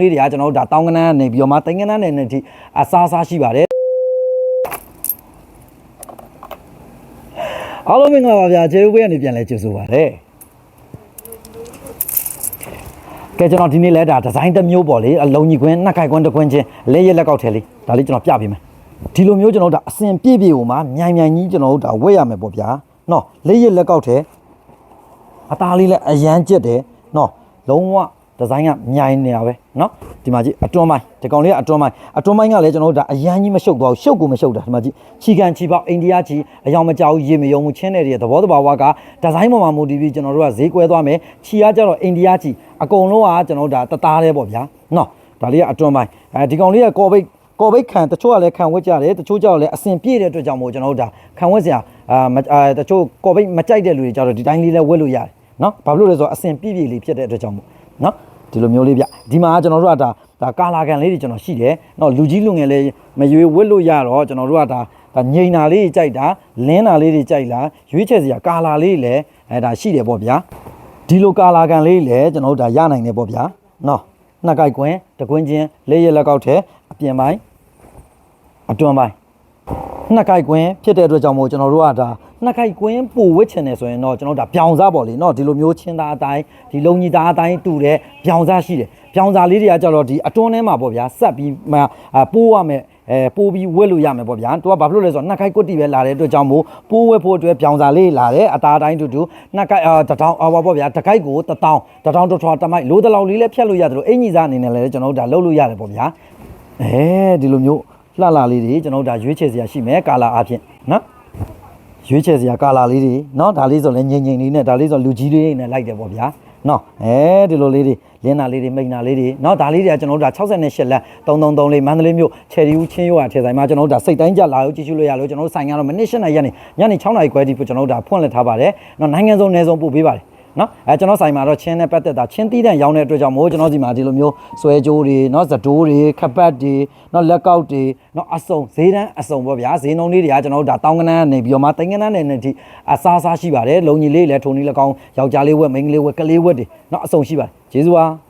လေးတွေကကျွန်တော်တို့ဒါတောင်းကနန်းနေပြီးတော့မှတိုင်ကနန်းနေနေဒီအစားအစားရှိပါတယ်အားလုံးမင်္ဂလာပါဗျာကျေဦးဝေးကနေပြန်လဲကြိုဆိုပါရစေကဲကျွန်တော်ဒီနေ့လဲဒါဒီဇိုင်းတစ်မျိုးပေါ့လေအလုံးကြီးကွင်းနှက်ခိုက်ကွင်းတစ်ကွင်းချင်းလဲရက်လက်ကောက်ထဲလေးဒါလေးကျွန်တော်ပြပေးမယ်ဒီလိုမျိုးကျွန်တော်တို့ဒါအစင်ပြည့်ပြည့်ဟိုမှာမြိုင်မြိုင်ကြီးကျွန်တော်တို့ဒါဝက်ရမယ်ပေါ့ဗျာနော်လဲရက်လက်ကောက်ထဲအသားလေးလည်းအရန်ကျက်တယ်နော်လုံးဝ ဒီဇိုင်းကမြိုင်နေတာပဲနော်ဒီမှာကြည့်အတွန်းမိုင်းဒီကောင်လေးကအတွန်းမိုင်းအတွန်းမိုင်းကလည်းကျွန်တော်တို့ဒါအရန်ကြီးမရှုပ်သွားဘူးရှုပ်ကိုမရှုပ်တာဒီမှာကြည့်ချီကန်ချီပေါက်အိန္ဒိယချီအယောင်မကြောက်ရေမယုံမှုချင်းတဲ့တွေသဘောတဘာဝကဒီဇိုင်းပေါ်မှာမူတည်ပြီးကျွန်တော်တို့ကဈေးကွဲသွားမယ်ချီကကြတော့အိန္ဒိယချီအကုန်လုံးကကျွန်တော်တို့ဒါတသားလေးပေါ့ဗျာနော်ဒါလေးကအတွန်းမိုင်းအဲဒီကောင်လေးကကော်ဘိတ်ကော်ဘိတ်ခံတချို့ကလည်းခံဝတ်ကြတယ်တချို့ကျတော့လည်းအစင်ပြည့်တဲ့အတွက်ကြောင့်မို့ကျွန်တော်တို့ဒါခံဝတ်စရာအာမအာတချို့ကော်ဘိတ်မကြိုက်တဲ့လူတွေကျတော့ဒီတိုင်းလေးလည်းဝတ်လို့ရတယ်နော်ဘာဖြစ်လို့လဲဆိုတော့အစင်ပြည့်ပြည့်လေးဖြစ်တဲ့အတွက်ကြောင့်မို့ နော်ဒီလိုမျိုးလေးဗျဒီမှာကျွန်တော်တို့ကဒါဒါကာလာကန်လေးတွေကျွန်တော်ရှိတယ်နော်လူကြီးလူငယ်လေးမရွေးဝတ်လို့ရတော့ကျွန်တော်တို့ကဒါဒါငိန်နာလေးတွေကြိုက်တာလင်းနာလေးတွေကြိုက်လာရွေးချယ်စရာကာလာလေးလည်းအဲဒါရှိတယ်ပေါ့ဗျာဒီလိုကာလာကန်လေးလည်းကျွန်တော်တို့ဒါရနိုင်တယ်ပေါ့ဗျာနော်နှစ်ကိုက်ကွင်းတကွင်းချင်းလေးရက်လက်ကောက်ထဲအပြင်ပိုင်းအတွန်းပိုင်းနှစ်ခိုက်ကွင်းဖြစ်တဲ့အတွက်ကြောင့်မို့ကျွန်တော်တို့ကဒါ နှစ်ခိုက်ကွင်းပိုဝစ်ချင်တယ်ဆိုရင်တော့ကျွန်တော်တို့ဒါပြောင်စားပေါ့လေเนาะဒီလိုမျိုးချင်းသားအတိုင်းဒီလုံကြီးသားအတိုင်းတူတဲ့ပြောင်စားရှိတယ်ပြောင်စားလေးတွေကကြတော့ဒီအတွန်းထဲမှာပေါ့ဗျာဆက်ပြီးမအာပိုးရမယ်အဲပိုးပြီးဝက်လို့ရမယ်ပေါ့ဗျာသူကဘာဖြစ်လို့လဲဆိုတော့နှစ်ခိုက်ကွတ်တီပဲလာတဲ့အတွက်ကြောင့်မို့ပိုးဝက်ဖို့အတွက်ပြောင်စားလေးလာတယ်အသားတိုင်းတူတူနှစ်ခိုက်အာတထောင်အာပေါ့ဗျာတစ်ခိုက်ကိုတထောင်တထောင်တစ်ထွာတစ်မိုက်လိုတလောက်လေးလည်းဖြတ်လို့ရတယ်လို့အင်ကြီးစားအနေနဲ့လည်းကျွန်တော်တို့ဒါလုပ်လို့ရတယ်ပေါ့ဗျာအဲဒီလိုမျိုး လှလှလေးတွေကျွန်တော်တို့ဒါရွေးချယ်စရာရှိမယ်ကာလာအဖြစ်နော် ရွေးချယ်စရာကာလာလေးတွေနော်ဒါလေးဆိုလည်းငိမ့်ငိမ့်လေးနဲ့ဒါလေးဆိုလူကြီးလေးနဲ့လိုက်တယ်ပေါ့ဗျာနော်အဲဒီလိုလေးတွေလင်းနာလေးတွေမိန်နာလေးတွေနော်ဒါလေးတွေကကျွန်တော်တို့ဒါ68လက်333လေးမန္တလေးမြို့ချယ်ရီဦးချင်းရွာထဲဆိုင်မှာကျွန်တော်တို့ဒါစိတ်တိုင်းကြလာလို့ကြည့်ရှုလို့ရလို့ကျွန်တော်တို့ဆိုင်ကတော့မနစ်8နာရီညနေညနေ6နာရီခွဲထိကျွန်တော်တို့ဒါဖွင့်လှစ်ထားပါတယ်နော်နိုင်ငံစုံနယ်စုံပို့ပေးပါတယ် နော်အဲကျွန်တော်ဆိုင်မှာတော့ချင်းနဲ့ပတ်သက်တာချင်းတီးတန်ရောင်းတဲ့အတွက်ကြောင့်မို့ကျွန်တော်ဒီမှာဒီလိုမျိုးဆွဲကြိုးတွေနော်ဇတိုးတွေခပတ်တွေနော်လက်ကောက်တွေနော်အစုံဈေးတန်းအစုံပေါ့ဗျာဈေးနှုန်းလေးတွေကကျွန်တော်တို့ဒါတောင်းကနန်းနေပြီးတော့မှတိုင်ကနန်းနေနေဒီအစားစားရှိပါတယ်လုံကြီးလေးလည်းထုံကြီးလည်းကောင်းယောက်ျားလေးဝက်မိန်းကလေးဝက်ကလေးဝက်တွေနော်အစုံရှိပါတယ်ကျေးဇူးပါ